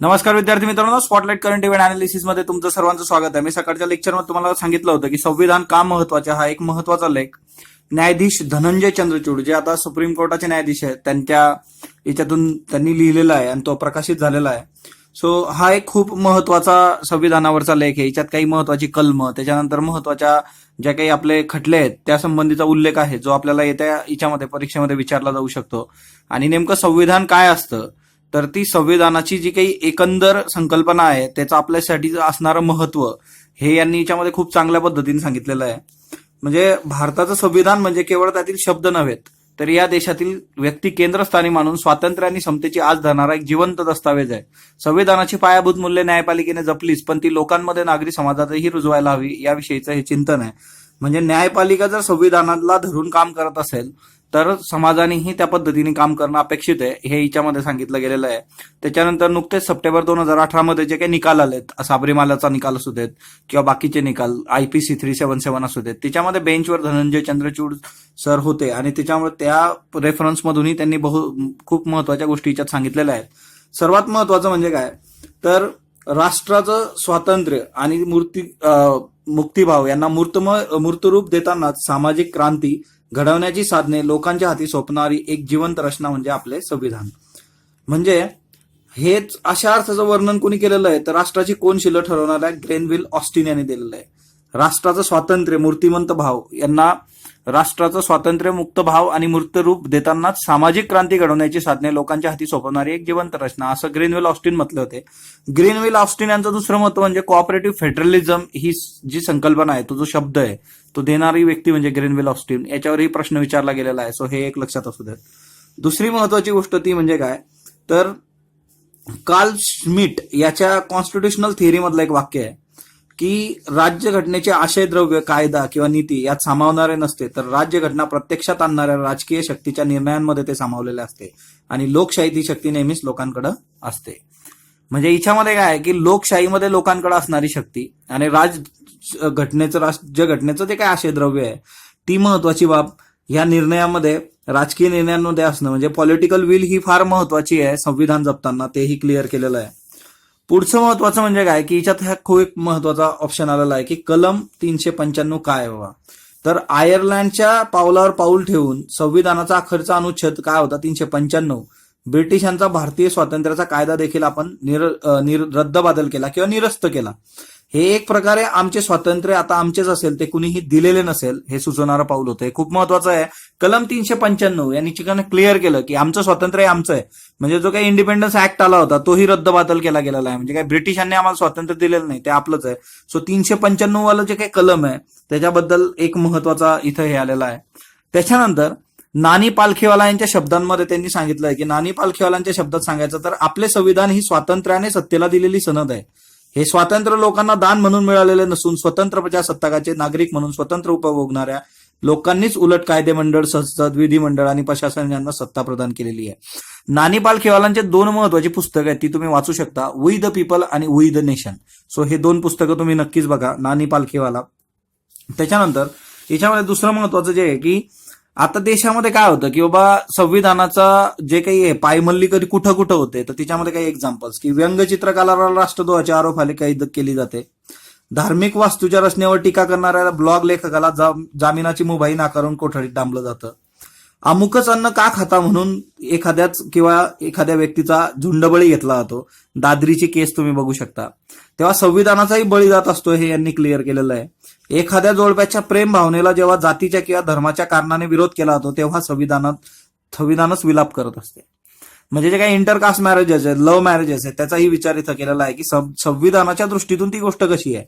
नमस्कार विद्यार्थी मित्रांनो स्पॉटलाइट करंट इव्हेंट अनालिसिसमध्ये तुमचं सर्वांचं स्वागत आहे. मी सकाळच्या लेक्चरमध्ये तुम्हाला सांगितलं होतं की संविधान का महत्त्वाचे हा एक महत्त्वाचा लेख. न्यायाधीश धनंजय चंद्रचूड जे आता सुप्रीम कोर्टाचे न्यायाधीश आहेत त्यांच्या याच्यातून त्यांनी लिहिलेला आहे आणि तो प्रकाशित झालेला आहे. सो हा एक खूप महत्त्वाचा संविधानावरचा लेख आहे. याच्यात काही महत्वाची कलम त्याच्यानंतर महत्त्वाच्या ज्या काही आपले खटले आहेत त्या संबंधीचा उल्लेख आहे जो आपल्याला येत्या याच्यामध्ये परीक्षेमध्ये विचारला जाऊ शकतो. आणि नेमकं संविधान काय असतं? तर ती संविधानाची जी काही एकंदर संकल्पना आहे त्याचं आपल्यासाठी असणारं महत्त्व हे यांनी याच्यामध्ये खूप चांगल्या पद्धतीने सांगितलेलं आहे. म्हणजे भारताचं संविधान म्हणजे केवळ त्यातील शब्द नव्हेत तर या देशातील व्यक्ती केंद्रस्थानी मानून स्वातंत्र्य आणि समतेची आज धरणारा एक जिवंत दस्तावेज आहे. संविधानाची पायाभूत मूल्य न्यायपालिकेने जपलीच पण ती लोकांमध्ये नागरी समाजातही रुजवायला हवी याविषयीचं हे चिंतन आहे. म्हणजे न्यायपालिका जर संविधानाला धरून काम करत असेल तर समाजानेही त्या पद्धतीने काम करणं अपेक्षित आहे हे हिच्यामध्ये सांगितलं गेलेलं आहे. त्याच्यानंतर नुकतेच सप्टेंबर दोन हजार अठरा मध्ये जे काही निकाल आलेत साबरीमालाचा निकाल असू देत किंवा बाकीचे निकाल आयपीसी थ्री सेव्हन सेव्हन असू देत त्याच्यामध्ये बेंचवर धनंजय चंद्रचूड सर होते आणि त्याच्यामुळे त्या रेफरन्समधूनही त्यांनी बहु खूप महत्त्वाच्या गोष्टी याच्यात सांगितलेल्या आहेत. सर्वात महत्वाचं म्हणजे काय? तर राष्ट्राचं स्वातंत्र्य आणि मूर्ती मुक्तिभाव यांना मूर्तम मूर्तरूप देतानाच सामाजिक क्रांती घडवण्याची साधने लोकांच्या हाती सोपणारी एक जिवंत रचना म्हणजे आपले संविधान. म्हणजे हेच अशा अर्थाचं वर्णन कोणी केलेलं आहे तर राष्ट्राची कोण शिलं ठरवणाऱ्या ग्रेनविल ऑस्टिन यांनी दिलेलं आहे. राष्ट्राचं स्वातंत्र्य मूर्तिमंत भाव यांना राष्ट्राचं स्वातंत्र्य मुक्त भाव आणि मूर्तरूप देतानाच सामाजिक क्रांती घडवण्याची साधने लोकांच्या हाती सोपवणारी एक जिवंत रचना. असं ग्रीनविल ऑस्टिन म्हटले होते. ग्रीनविल ऑस्टिन यांचं दुसरं महत्त्व म्हणजे कोऑपरेटिव्ह फेडरलिझम ही जी संकल्पना आहे तो जो शब्द आहे तो देणारी व्यक्ती म्हणजे ग्रीनविल ऑस्टिन. याच्यावरही प्रश्न विचारला गेलेला आहे. सो हे एक लक्षात असू देत. दुसरी महत्वाची गोष्ट ती म्हणजे काय? तर कार्ल श्मिट याच्या कॉन्स्टिट्युशनल थिअरी मधलं एक वाक्य आहे. की राज्यघटनेचे आशयद्रव्य कायदा किंवा नीती यात सामावणारे नसते तर राज्यघटना प्रत्यक्षात आणणाऱ्या राजकीय शक्तीच्या निर्णयांमध्ये ते सामावलेले असते. आणि लोकशाही ती शक्ती नेहमीच लोकांकडे असते. म्हणजे हिच्यामध्ये काय आहे की लोकशाहीमध्ये लोकांकडे असणारी शक्ती आणि राज घटनेचं राज्य घटनेचं जे काय आशयद्रव्य आहे ती महत्वाची बाब या निर्णयामध्ये राजकीय निर्णयांमध्ये असणं म्हणजे पॉलिटिकल विल ही फार महत्वाची आहे संविधान जपताना तेही क्लिअर केलेलं आहे. पुढचं महत्वाचं म्हणजे काय? की याच्यात हा खूप एक महत्त्वाचा ऑप्शन आलेला आहे की कलम तीनशे पंच्याण्णव काय बाबा तर आयर्लंडच्या पावलावर पाऊल ठेवून संविधानाचा अखेरचा अनुच्छेद काय होता? तीनशे पंच्याण्णव. ब्रिटिशांचा भारतीय स्वातंत्र्याचा कायदा देखील आपण निर, निर रद्दबादल केला किंवा निरस्त केला. हे एक प्रकारे आमचे स्वातंत्र्य आता आमचेच असेल ते कुणीही दिलेले नसेल हे सुचवणारं पाऊल होतं. हे खूप महत्वाचं आहे. कलम तीनशे पंच्याण्णव यांनी चिकन क्लिअर केलं की आमचं स्वातंत्र्य आमचं आहे. म्हणजे जो काही इंडिपेंडन्स ऍक्ट आला होता तोही रद्दबातल केला गेलेला आहे. म्हणजे काय ब्रिटिशांनी आम्हाला स्वातंत्र्य दिलेलं नाही ते आपलंच आहे. सो तीनशे पंच्याण्णव वालं जे काही कलम आहे त्याच्याबद्दल एक महत्त्वाचा इथं हे आलेला आहे. त्याच्यानंतर नानी पालखीवाला यांच्या शब्दांमध्ये त्यांनी सांगितलंय की नानी पालखीवालांच्या शब्दात सांगायचं तर आपले संविधान ही स्वातंत्र्याने सत्तेला दिलेली सनद आहे. हे स्वातंत्र्य लोकांना दान म्हणून मिळालेले नसून स्वतंत्र प्रजासत्ताकाचे नागरिक म्हणून स्वतंत्र उपभोगणाऱ्या लोकांनीच उलट कायदेमंडळ संसद विधिमंडळ आणि प्रशासन यांना सत्ता प्रदान केलेली आहे. नानीपाल खेवालांचे दोन महत्वाची पुस्तकं आहेत ती तुम्ही वाचू शकता. वी द पीपल आणि वी द नेशन सो हे दोन पुस्तकं तुम्ही नक्कीच बघा नानीपाल खेवाला. त्याच्यानंतर याच्यामध्ये दुसरं महत्वाचं जे आहे की आता देशामध्ये काय होतं की बाबा संविधानाचा जे काही आहे पायमल्ली कधी कुठं कुठं होते तर त्याच्यामध्ये काही एक्झाम्पल्स की व्यंगचित्रकाराला राष्ट्रद्रोहाची आरोप कैद केली जाते. धार्मिक वास्तूच्या रचनेवर टीका करणाऱ्या ब्लॉग लेखकाला जा- जामिनाची मुभाई नाकारून कोठडीत डांबलं जातं. अमुकच अन्न का खाता म्हणून एखाद्याच किंवा एखाद्या व्यक्तीचा झुंडबळी घेतला जातो. दादरीची केस तुम्ही बघू शकता. तेव्हा संविधानाचाही बळी जात असतो हे यांनी क्लिअर केलेलं आहे. एखाद्या जोडप्याच्या प्रेम भावनेला जेव्हा जातीच्या किंवा धर्माच्या कारणाने विरोध केला जातो तेव्हा संविधानात संविधानच विलाप करत असते. म्हणजे जे काही इंटरकास्ट मॅरेजेस आहेत लव्ह मॅरेजेस आहेत त्याचाही विचार इथं केलेला आहे की संविधानाच्या दृष्टीतून ती गोष्ट कशी आहे?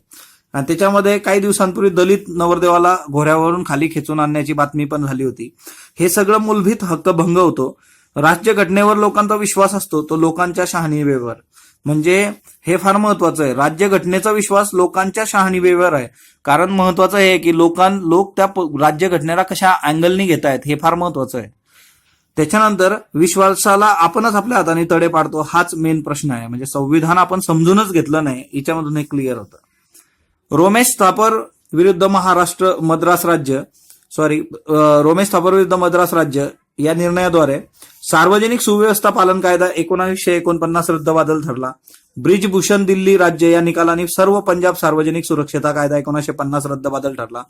आणि त्याच्यामध्ये काही दिवसांपूर्वी दलित नवरदेवाला घोऱ्यावरून खाली खेचून आणण्याची बातमी पण झाली होती. हे सगळं मूलभूत हक्क भंग होतो. राज्यघटनेवर लोकांचा विश्वास असतो तो लोकांच्या शहानिवेवर म्हणजे हे फार महत्वाचं आहे. राज्य घटनेचा विश्वास लोकांच्या शहानिवेवर आहे. कारण महत्वाचं हे आहे की लोकां लोक त्या राज्य घटनेला कशा अँगलनी घेत आहेत हे फार महत्वाचं आहे. त्याच्यानंतर विश्वासाला आपणच आपल्या हाताने तडे पाडतो हाच मेन प्रश्न आहे. म्हणजे संविधान आपण समजूनच घेतलं नाही याच्यामधून हे क्लिअर होतं. रोमेश थापर विरुद्ध महाराष्ट्र मद्रास राज्य सॉरी रोमेश थापर विरुद्ध मद्रास राज्य या निर्णयाद्वारे सार्वजनिक सुव्यवस्था पालन कायदा एकोणावीसशे एकोणपन्नास रद्दबादल ठरला. ब्रिजभूषण दिल्ली राज्य या निकालाने सर्व पंजाब सार्वजनिक सुरक्षता कायदा एकोणीसशे पन्नास रद्दबातल ठरला.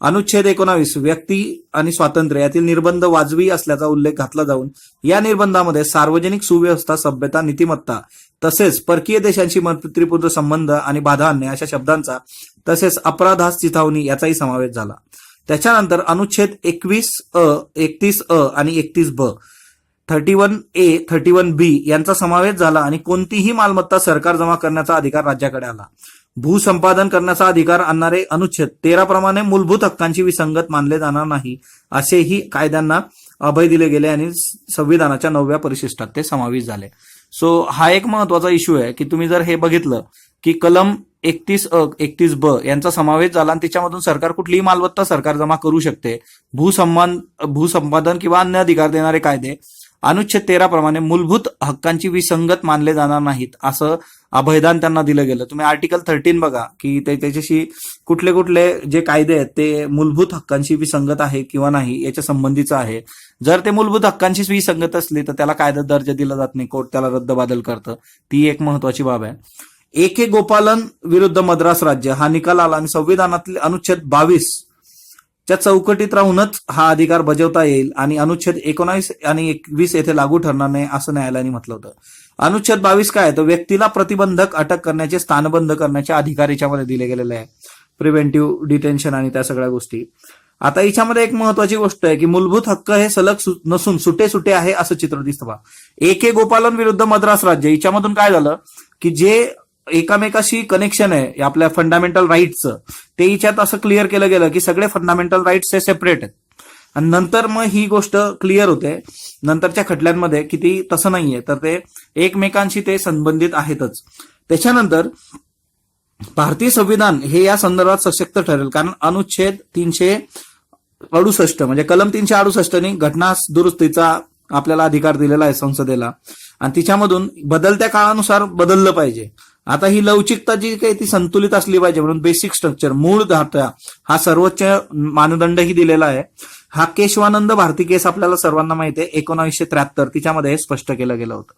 अनुच्छेद एकोणावीस व्यक्ती आणि स्वातंत्र्य यातील निर्बंध वाजवी असल्याचा उल्लेख घातला जाऊन या निर्बंधामध्ये सार्वजनिक सुव्यवस्था सभ्यता नीतिमत्ता तसेच परकीय देशांशी मैत्रीपूर्ण संबंध आणि बाधा आणणे अशा शब्दांचा तसेच अपराधास चिथावणी याचाही समावेश झाला. त्याच्यानंतर अनुच्छेद एकवीस अ एकतीस अ आणि एकतीस ब thirty one A thirty one B यांचा समावेश झाला आणि कोणतीही मालमत्ता सरकार जमा करण्याचा अधिकार राज्याकडे आला. भूसंपादन करण्याचा अधिकार आणणारे अनुच्छेद तेरा प्रमाणे मूलभूत हक्कांची विसंगत मानले जाणार नाही असेही कायद्यांना अभय दिले गेले आणि संविधानाच्या नवव्या परिशिष्टात ते समावेश झाले. सो हा एक महत्त्वाचा इश्यू आहे की तुम्ही जर हे बघितलं की कलम एकतीस अ एकतीस ब यांचा समावेश झाला आणि त्याच्यामधून सरकार कुठलीही मालमत्ता सरकार जमा करू शकते. भूसंमान भूसंपादन किंवा अन्य अधिकार देणारे कायदे अनुच्छेद तेरा प्रमाणे मूलभूत हक्कांची विसंगत मानले जाणार नाहीत असं अभयदान त्यांना दिलं गेलं. तुम्ही आर्टिकल थर्टीन बघा की ते त्याच्याशी कुठले कुठले जे कायदे आहेत ते मूलभूत हक्कांशी विसंगत आहे किंवा नाही याच्या संबंधीचं आहे. जर ते मूलभूत हक्कांशी विसंगत असली तर त्याला कायदा दर्जा दिला जात नाही कोर्ट त्याला रद्दबादल करतं. ती एक महत्वाची बाब आहे. ए के गोपालन विरुद्ध मद्रास राज्य. हा निकाल आला आणि संविधानातील अनुच्छेद बावीस च्या चौकटीत राहूनच हा अधिकार बजावता येईल आणि अनुच्छेद एकोणावीस आणि एकवीस येथे लागू ठरणार नाही असं न्यायालयाने म्हटलं होतं. अनुच्छेद बावीस काय तर व्यक्तीला प्रतिबंधक अटक करण्याचे स्थानबंद करण्याचे अधिकार याच्यामध्ये दिले गेलेले आहे. प्रिव्हेंटिव्ह डिटेन्शन आणि त्या सगळ्या गोष्टी. आता याच्यामध्ये एक महत्वाची गोष्ट आहे की मूलभूत हक्क हे सलग नसून सुटे सुटे आहे असं चित्र दिसतं बा. ए के गोपालन विरुद्ध मद्रास राज्य. याच्यामधून काय झालं की जे एकामेकाशी कनेक्शन आहे आपल्या फंडामेंटल राईटचं ते हिच्यात असं क्लिअर केलं गेलं की सगळे फंडामेंटल राईट्स हे सेपरेट आहेत. आणि नंतर मग ही गोष्ट क्लिअर होते. नंतरच्या खटल्यांमध्ये की ती तसं नाहीये तर ते एकमेकांशी ते संबंधित आहेतच. त्याच्यानंतर भारतीय संविधान हे या संदर्भात सशक्त ठरेल कारण अनुच्छेद तीनशे अडुसष्ट म्हणजे कलम तीनशे अडुसष्टनी घटना दुरुस्तीचा आपल्याला अधिकार दिलेला आहे संसदेला. आणि तिच्यामधून बदलत्या काळानुसार बदललं पाहिजे. आता ही लवचिकता जी काही ती संतुलित असली पाहिजे म्हणून बेसिक स्ट्रक्चर मूळ धाता हा सर्वोच्च मानदंडही दिलेला आहे. हा केशवानंद भारती केस आपल्याला सर्वांना माहिती आहे एकोणावीसशे त्र्याहत्तर. तिच्यामध्ये हे स्पष्ट केलं गेलं होतं.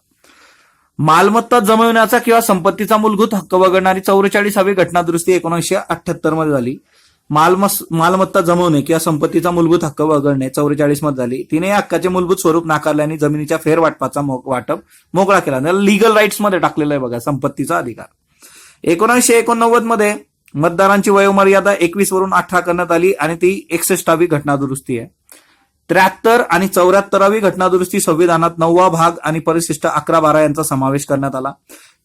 मालमत्ता जमविण्याचा किंवा संपत्तीचा मूलभूत हक्क वगळणारी चौवेचाळीसावी घटनादुरुस्ती एकोणीसशे अठ्ठ्याहत्तरमध्ये झाली. मालमस मालमत्ता जमवणे किंवा संपत्तीचा मूलभूत हक्क वगळणे चौवेचाळीसमध्ये झाली. तिने या हक्काचे मूलभूत स्वरूप नाकारल्याने जमिनीच्या फेरवाटपाचा वाटप मोकळा केला. लिगल राईट्समध्ये टाकलेलं आहे बघा संपत्तीचा अधिकार. एकोणीसशे एकोणनव्वदमध्ये मतदारांची वयोमर्यादा एकवीस वरून अठरा करण्यात आली आणि ती एकसष्टावी घटनादुरुस्ती आहे. त्र्याहत्तर आणि चौऱ्याहत्तरावी घटनादुरुस्ती संविधानात नववा भाग आणि परिशिष्ट अकरा बारा यांचा समावेश करण्यात आला.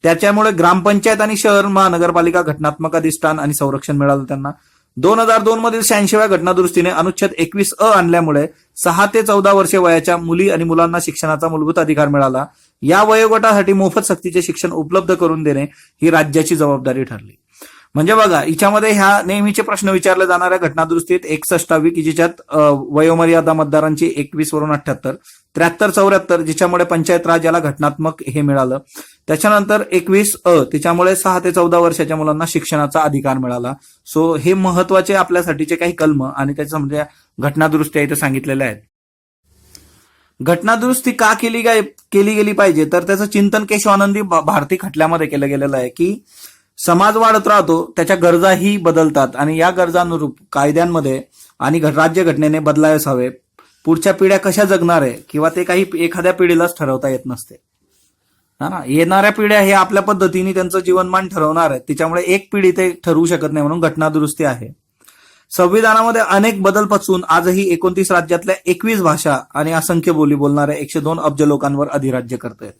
त्याच्यामुळे ग्रामपंचायत आणि शहर महानगरपालिका घटनात्मक अधिष्ठान आणि संरक्षण मिळालं त्यांना. दोन हजार दोन मधील शहाऐंशीव्या घटनादुरुस्तीने अनुच्छेद एकवीस अ आणल्यामुळे सहा ते चौदा वर्षे वयाच्या मुली आणि मुलांना शिक्षणाचा मूलभूत अधिकार मिळाला. या वयोगटासाठी मोफत सक्तीचे शिक्षण उपलब्ध करून देणे ही राज्याची जबाबदारी ठरली. म्हणजे बघा हिच्यामध्ये ह्या नेहमीचे प्रश्न विचारले जाणाऱ्या घटनादुरुस्तीत एकसष्टावी की जिच्यात वयोमर्यादा मतदारांची एकवीस वरून अठ्याहत्तर त्र्याहत्तर चौऱ्याहत्तर जिच्यामुळे पंचायत राज याला घटनात्मक हे मिळालं. त्याच्यानंतर एकवीस अ तिच्यामुळे सहा ते चौदा वर्षाच्या मुलांना शिक्षणाचा अधिकार मिळाला. सो हे महत्त्वाचे आपल्यासाठीचे काही कलम आणि त्याच्या म्हणजे घटनादुरुस्त्या इथे सांगितलेल्या आहेत. घटनादुरुस्ती का केली काय केली गेली पाहिजे? तर त्याचं चिंतन केशवानंदी भारती खटल्यामध्ये केलं गेलेलं आहे की समाज वाढत राहतो त्याच्या गरजाही बदलतात आणि या गरजानुरूप कायद्यांमध्ये आणि राज्यघटनेने बदलावेच हवे पुढच्या पिढ्या कशा जगणार आहे? किंवा ते काही एखाद्या पिढीलाच ठरवता येत नसते. ना ना? येणाऱ्या पिढ्या हे आपल्या पद्धतीने त्यांचं जीवनमान ठरवणार आहेत. त्याच्यामुळे एक पिढी ते ठरवू शकत नाही म्हणून घटनादुरुस्ती आहे. संविधानामध्ये अनेक बदल पचवून आजही एकोणतीस राज्यातल्या एकवीस भाषा आणि असंख्य बोली बोलणाऱ्या एकशे दोन अब्ज लोकांवर अधिराज्य करते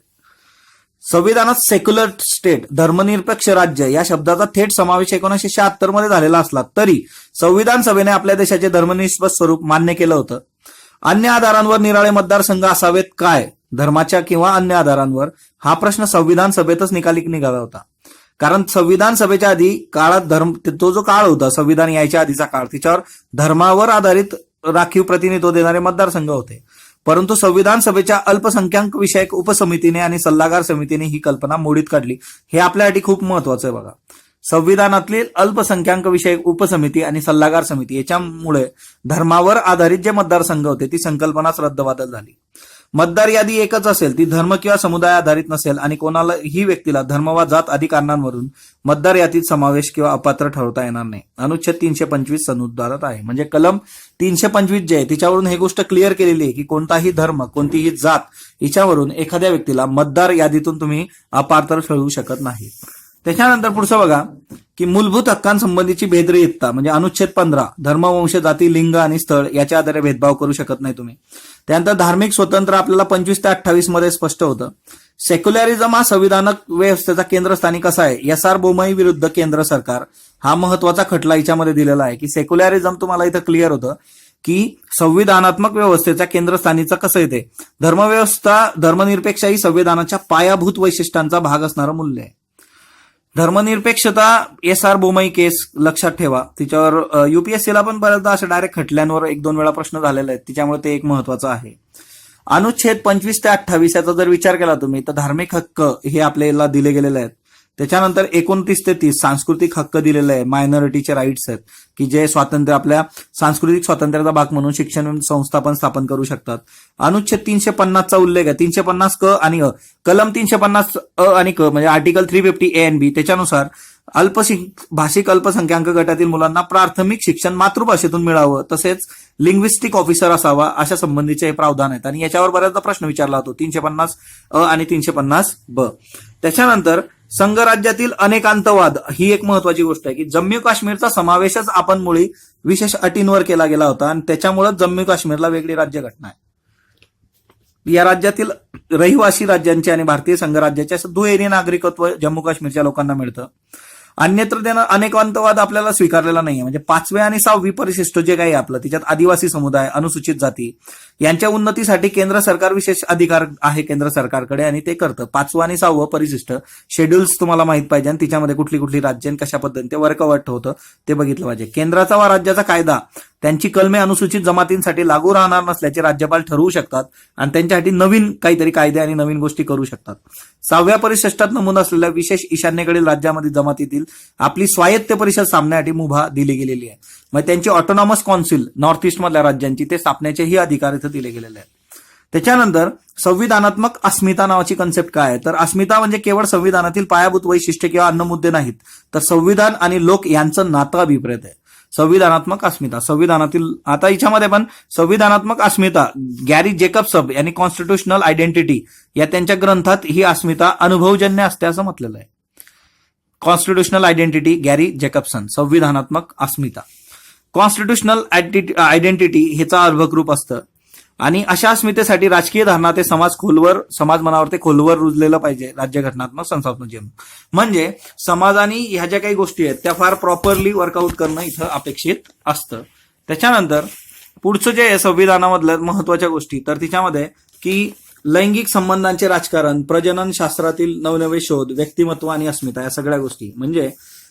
संविधानात सेक्युलर स्टेट धर्मनिरपेक्ष राज्य या शब्दाचा थेट समावेश एकोणीसशे शहात्तरमध्ये झालेला असला तरी संविधान सभेने आपल्या देशाचे धर्मनिष्पत स्वरूप मान्य केलं होतं. अन्य आधारांवर निराळे मतदारसंघ असावेत काय? धर्माच्या किंवा अन्य आधारांवर हा प्रश्न संविधान सभेतच निकाली निघाला होता. कारण संविधान सभेच्या आधी काळात धर्म तो जो काळ होता संविधान यायच्या आधीचा काळ तिच्यावर धर्मावर आधारित राखीव प्रतिनिधित्व देणारे मतदारसंघ होते. परंतु संविधान सभेच्या अल्पसंख्याक विषयक उपसमितीने आणि सल्लागार समितीने ही कल्पना मोडीत काढली. हे आपल्यासाठी खूप महत्वाचं आहे बघा. संविधानातली अल्पसंख्याक विषयक उपसमिती आणि सल्लागार समिती याच्यामुळे धर्मावर आधारित जे मतदारसंघ होते ती संकल्पनाच रद्दबातल झाली. मतदार यादी एकच असेल ती धर्म किंवा समुदाय आधारित नसेल आणि कोणालाही व्यक्तीला धर्म वा जात आदी कारणांवरून मतदार यादीत समावेश किंवा अपात्र ठरवता येणार नाही. अनुच्छेद तीनशे पंचवीस सनुद्धारत आहे. म्हणजे कलम तीनशे पंचवीस जे आहे तिच्यावरून हे गोष्ट क्लिअर केलेली आहे की कोणताही धर्म कोणतीही जात हिच्यावरून एखाद्या व्यक्तीला मतदार यादीतून तुम्ही अपात्र ठरवू शकत नाही. त्याच्यानंतर पुढचं बघा की मूलभूत हक्कांसंबंधीची भेदरहितता म्हणजे अनुच्छेद पंधरा धर्म वंश जाती लिंग आणि स्थळ याच्या आधारे भेदभाव करू शकत नाही तुम्ही. त्यानंतर धार्मिक स्वतंत्र आपल्याला पंचवीस ते अठ्ठावीसमध्ये स्पष्ट होतं. सेक्युलरिझम हा संविधानक व्यवस्थेचा केंद्रस्थानी कसा आहे. एस आर बोमई विरुद्ध केंद्र सरकार हा महत्त्वाचा खटला याच्यामध्ये दिलेला आहे. की सेक्युलरिझम तुम्हाला इथं क्लिअर होतं की संविधानात्मक व्यवस्थेच्या केंद्रस्थानीचं कसं येते धर्मव्यवस्था धर्मनिरपेक्षा ही संविधानाच्या पायाभूत वैशिष्ट्यांचा भाग असणारं मूल्य आहे. धर्मनिरपेक्षता एस आर बोमई केस लक्षात ठेवा. तिच्यावर युपीएससीला पण बऱ्याचदा अशा डायरेक्ट खटल्यांवर एक दोन वेळा प्रश्न झालेला आहेत. तिच्यामुळे ते एक महत्वाचं आहे. अनुच्छेद पंचवीस ते अठ्ठावीस याचा जर विचार केला तुम्ही तर धार्मिक हक्क हे आपल्याला दिले गेलेले आहेत. त्याच्यानंतर एकोणतीस ते तीस सांस्कृतिक हक्क दिलेले आहे मायनॉरिटीचे राईट्स आहेत की जे स्वातंत्र्य आपल्या सांस्कृतिक स्वातंत्र्याचा भाग म्हणून शिक्षण संस्थापन स्थापन करू शकतात. अनुच्छेद तीनशे पन्नासचा उल्लेख आहे. तीनशे पन्नास क आणि अ. कलम तीनशे पन्नास अ आणि क म्हणजे article three fifty A and B त्याच्यानुसार अल्पशिक भाषिक अल्पसंख्याक गटातील मुलांना प्राथमिक शिक्षण मातृभाषेतून मिळावं तसेच लिंग्विस्टिक ऑफिसर असावा अशा संबंधीचे हे प्रावधान आहेत. आणि याच्यावर बऱ्याचदा प्रश्न विचारला जातो. तीनशे पन्नास अ आणि तीनशे पन्नास ब. त्याच्यानंतर संघराज्यातील अनेकांतवाद ही एक महत्वाची गोष्ट आहे की जम्मू काश्मीरचा समावेशच आपण मुळी विशेष अटींवर केला गेला होता आणि त्याच्यामुळे जम्मू काश्मीरला वेगळी राज्यघटना आहे. या राज्यातील रहिवासी राज्यांचे आणि भारतीय संघराज्याचे असं दुहेरी नागरिकत्व जम्मू काश्मीरच्या लोकांना मिळतं. अन्यत्र त्यानं अनेकांतवाद आपल्याला स्वीकारलेला नाहीये. म्हणजे पाचव्या आणि सहावी परिशिष्ट जे काही आपलं त्याच्यात आदिवासी समुदाय अनुसूचित जाती यांच्या उन्नतीसाठी केंद्र सरकार विशेष अधिकार आहे केंद्र सरकारकडे आणि ते करतं. पाचवं आणि सहावं परिशिष्ट शेड्युल्स तुम्हाला माहीत पाहिजे आणि तिच्यामध्ये कुठली कुठली राज्य आणि कशा पद्धतीने ते वर्कआउट होतं ते बघितलं पाहिजे. केंद्राचा वा राज्याचा कायदा त्यांची कलमे अनुसूचित जमातींसाठी लागू राहणार नसल्याचे राज्यपाल ठरवू शकतात आणि त्यांच्यासाठी नवीन काहीतरी कायदे आणि नवीन गोष्टी करू शकतात. सहाव्या परिशिष्टात नमूद असलेल्या विशेष ईशान्येकडील राज्यामध्ये जमातीतील आपली स्वायत्त परिषद सामन्यासाठी मुभा दिली गेलेली आहे. मग त्यांची ऑटोनॉमस कौन्सिल नॉर्थ ईस्ट मधल्या राज्यांची ते स्थापण्याचेही अधिकार इथं दिले गेलेले आहेत. त्याच्यानंतर संविधानात्मक अस्मिता नावाची कन्सेप्ट काय आहे? तर अस्मिता म्हणजे केवळ संविधानातील पायाभूत वैशिष्ट्य किंवा अन्न मुद्दे नाहीत तर संविधान आणि लोक यांचं नातं अभिप्रेत आहे. संविधानात्मक अस्मिता संविधानातील आता याच्यामध्ये पण संविधानात्मक अस्मिता गॅरी जेकब यांनी कॉन्स्टिट्युशनल आयडेंटिटी या त्यांच्या ग्रंथात ही अस्मिता अनुभवजन्य असते असं म्हटलेलं आहे. कॉन्स्टिट्युशनल आयडेंटिटी गॅरी जेकबसन संविधानात्मक अस्मिता. कॉन्स्टिट्युशनल आयडेंटिटी uh, ह्याचा अर्भक असतं. आणि अशा अस्मितेसाठी राजकीय धारणा ते समाज खोलवर समाज मनावर ते खोलवर रुजलेलं पाहिजे राज्यघटनात्मक संस्थात्मक म्हणजे समाजाने ह्या ज्या काही गोष्टी आहेत त्या फार प्रॉपरली वर्कआउट करणं इथं अपेक्षित असतं. त्याच्यानंतर पुढचं जे आहे संविधानामधल्या महत्त्वाच्या गोष्टी तर तिच्यामध्ये की लैंगिक संबंधांचे राजकारण प्रजनन शास्त्रातील नवनवे शोध व्यक्तिमत्व आणि अस्मिता या सगळ्या गोष्टी. म्हणजे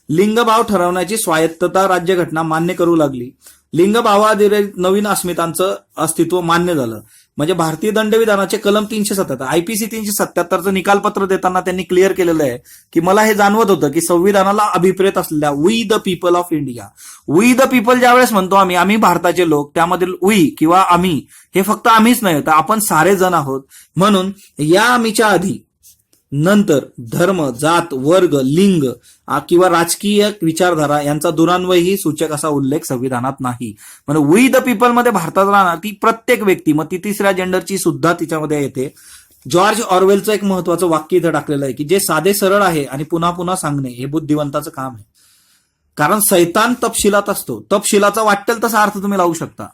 लिंगभाव ठरवण्याची स्वायत्तता राज्यघटना मान्य करू लागली. लिंगभावाधिरित नवीन अस्मितांचं अस्तित्व मान्य झालं. म्हणजे भारतीय दंडविधानाचे कलम तीनशे सत्याहत्तर आयपीसी तीनशे सत्याहत्तरचं निकालपत्र देताना त्यांनी क्लिअर केलेलं आहे की मला हे जाणवत होतं की संविधानाला अभिप्रेत असलेल्या we the people of India we the people ज्यावेळेस म्हणतो आम्ही आम्ही भारताचे लोक त्यामधील वी किंवा आम्ही हे फक्त आम्हीच नाही तर आपण सारे जण आहोत. म्हणून या आम्हीच्या आधी नंतर धर्म जात वर्ग लिंग किंवा राजकीय विचारधारा यांचा दुरान्वयही सूचक असा उल्लेख संविधानात नाही. म्हणजे वी द पीपलमध्ये भारतात राहणार ती प्रत्येक व्यक्ती मग ती तिसऱ्या जेंडरची सुद्धा तिच्यामध्ये येते. जॉर्ज ऑरवेलचं एक महत्वाचं वाक्य इथं टाकलेलं आहे की जे साधे सरळ आहे आणि पुन्हा पुन्हा सांगणे हे बुद्धिवंताचं काम आहे. कारण सैतान तपशिलात असतो. तपशिलाचा वाटेल तसा अर्थ तुम्ही लावू शकता.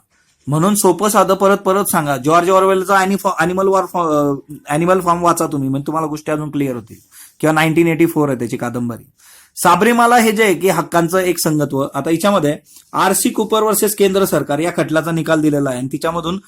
म्हणून सोपं साधं परत परत सांगा. जॉर्ज ऑरवेलचा अॅनिमल वॉर अॅनिमल फॉर्म वाचा तुम्ही. म्हणजे तुम्हाला गोष्टी अजून क्लिअर होतील. किंवा नाईन्टीन एटी फोर आहे त्याची कादंबरी. साबरीमाला हे जे आहे की हक्कांचं एक संगत्व आता याच्यामध्ये आर सी कुपर वर्सेस केंद्र सरकार या खटल्याचा निकाल दिलेला आहे. आणि तिच्यामधून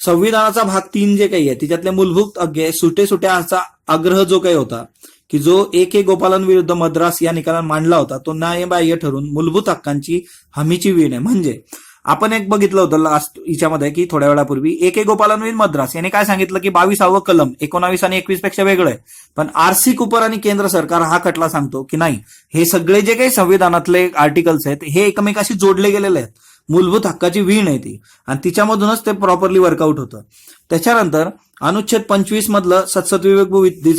संविधानाचा भाग तीन जे काही आहे तिच्यातले मूलभूत अज्ञे सुटे सुट्याचा आग्रह जो काही होता की जो ए के गोपालन विरुद्ध मद्रास या निकालात मांडला होता तो न्यायबाह्य ठरून मूलभूत हक्कांची हमीची वीण आहे. म्हणजे आपण एक बघितलं होतं लास्ट हिच्यामध्ये की थोड्या वेळापूर्वी ए के गोपालनवीन मद्रास. याने काय सांगितलं की बावीसावं कलम एकोणावीस आणि एकवीसपेक्षा वेगळं आहे. पण आरसी कुपर आणि केंद्र सरकार हा खटला सांगतो की नाही हे सगळे जे काही संविधानातले आर्टिकल्स आहेत हे एकमेकाशी जोडले गेलेले आहेत. मूलभूत हक्काची वीण आहे ती. आणि तिच्यामधूनच ते प्रॉपरली वर्कआउट होतं. त्याच्यानंतर अनुच्छेद पंचवीस मधलं सत्सत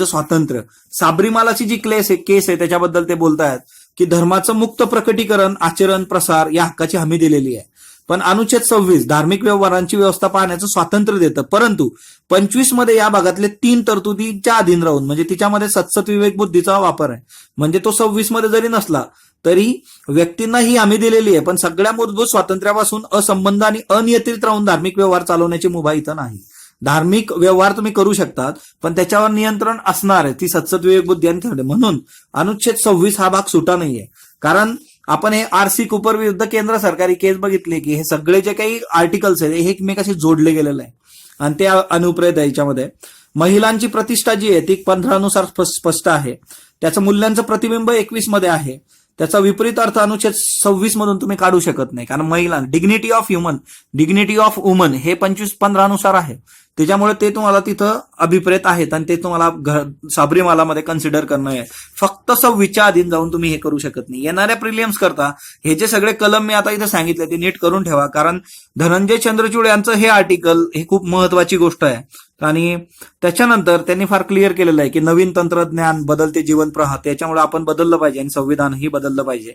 स्वातंत्र्य. साबरीमालाची जी क्लेस आहे केस आहे त्याच्याबद्दल ते बोलतायत की धर्माचं मुक्त प्रकटीकरण आचरण प्रसार या हक्काची हमी दिलेली आहे. पण अनुच्छेद सव्वीस धार्मिक व्यवहारांची व्यवस्था पाहण्याचं स्वातंत्र्य देतं. परंतु पंचवीसमध्ये या भागातले तीन तरतुदीच्या अधीन राहून म्हणजे तिच्यामध्ये सत्सत विवेक बुद्धीचा वापर आहे. म्हणजे तो सव्वीसमध्ये जरी नसला तरी व्यक्तींना ही हमी दिलेली आहे पण सगळ्या मूलभूत स्वातंत्र्यापासून असंबंध आणि अनियंत्रित राहून धार्मिक व्यवहार चालवण्याची मुभा इथं नाही. धार्मिक व्यवहार तुम्ही करू शकतात पण त्याच्यावर नियंत्रण असणार आहे. ती सत्सत विवेक बुद्धी आणि म्हणून अनुच्छेद सव्वीस हा भाग सुटा नाहीये. कारण आपण हे आर सी कुपर विरुद्ध केंद्र सरकारी केस बघितली की हे सगळे जे काही आर्टिकल्स आहेत हे एकमेकाशी जोडले गेलेले आहे आणि ते अनुप्रयोग आहे याच्यामध्ये. महिलांची प्रतिष्ठा जी आहे ती पंधरानुसार स्पष्ट आहे. त्याचं मूल्यांचं प्रतिबिंब एकवीसमध्ये आहे. त्याचा विपरीत अर्थ अनुच्छेद सव्वीस मधून तुम्ही काढू शकत नाही. कारण महिला dignity of human dignity of woman हे पंचवीस पंधरानुसार आहे. त्याच्यामुळे ते तुम्हाला तिथं अभिप्रेत आहेत आणि ते तुम्हाला घ- साबरीमालामध्ये कन्सिडर करणं आहे. फक्त सव्वीसच्या अधीन जाऊन तुम्ही हे करू शकत नाही. येणाऱ्या प्रिलियम्स करता हे जे सगळे कलम मी आता इथे सांगितले ते नीट करून ठेवा. कारण धनंजय चंद्रचूड यांचं हे आर्टिकल हे खूप महत्वाची गोष्ट आहे. आणि त्याच्यानंतर त्यांनी फार क्लिअर केलेलं आहे की नवीन तंत्रज्ञान बदलते जीवन प्रवाह त्याच्यामुळे आपण बदललं पाहिजे आणि संविधानही बदललं पाहिजे.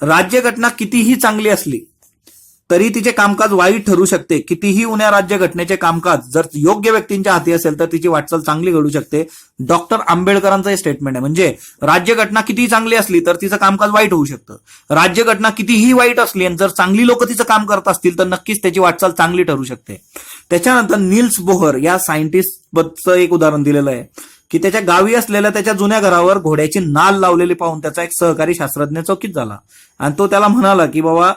राज्यघटना कितीही चांगली असली तरी तिचे कामकाज वाईट ठरू शकते. कितीही उन्या राज्यघटनेचे कामकाज जर योग्य व्यक्तींच्या हाती असेल तर तिची वाटचाल चांगली घडू शकते. डॉक्टर आंबेडकरांचं हे स्टेटमेंट आहे. म्हणजे राज्यघटना कितीही चांगली असली तर तिचं कामकाज वाईट होऊ शकतं. राज्यघटना कितीही वाईट असली आणि जर चांगली लोक तिचं काम करत असतील तर नक्कीच त्याची वाटचाल चांगली ठरू शकते. त्याच्यानंतर निल्स बोहर या सायंटिस्टचं एक उदाहरण दिलेलं आहे की त्याच्या गावी असलेल्या त्याच्या जुन्या घरावर घोड्याची नाल लावलेली पाहून त्याचा एक सहकारी शास्त्रज्ञ चौकीत झाला. आणि तो त्याला म्हणाला की बाबा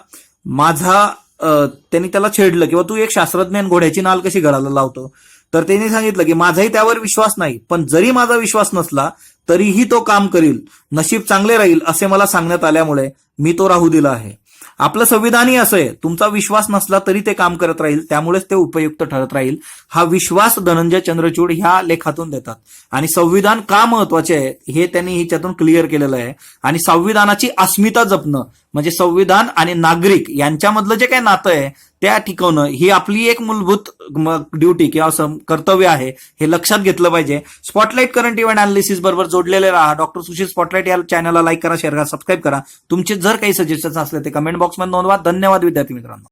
माझा त्यांनी त्याला छेडलं किंवा तू एक शास्त्रज्ञ घोड्याची नाल कशी घराला लावतो? तर त्यांनी सांगितलं की माझाही त्यावर विश्वास नाही पण जरी माझा विश्वास नसला तरीही तो काम करील नशीब चांगले राहील असे मला सांगण्यात आल्यामुळे मी तो राहू दिला आहे. आपलं संविधानही असं आहे. तुमचा विश्वास नसला तरी ते काम करत राहील. त्यामुळेच ते उपयुक्त ठरत राहील. हा विश्वास धनंजय चंद्रचूड ह्या लेखातून देतात. आणि संविधान का महत्त्वाचे आहे हे त्यांनी ह्याच्यातून क्लिअर केलेलं आहे. आणि संविधानाची अस्मिता जपणं म्हणजे संविधान आणि नागरिक यांच्यामधलं जे काही नातं आहे त्या टिकवणं ही आपली एक मूलभूत ड्युटी किंवा कर्तव्य आहे हे लक्षात घेतलं पाहिजे. स्पॉटलाईट करंट इव्हेंट अनालिसिस बरोबर जोडलेले राहा. डॉक्टर सुशील स्पॉटलाईट या चॅनलला लाईक करा शेअर करा सबस्क्राईब करा. तुमचे जर काही सजेशन्स असले ते कमेंट बॉक्समध्ये नोंदवा. धन्यवाद विद्यार्थी मित्रांनो.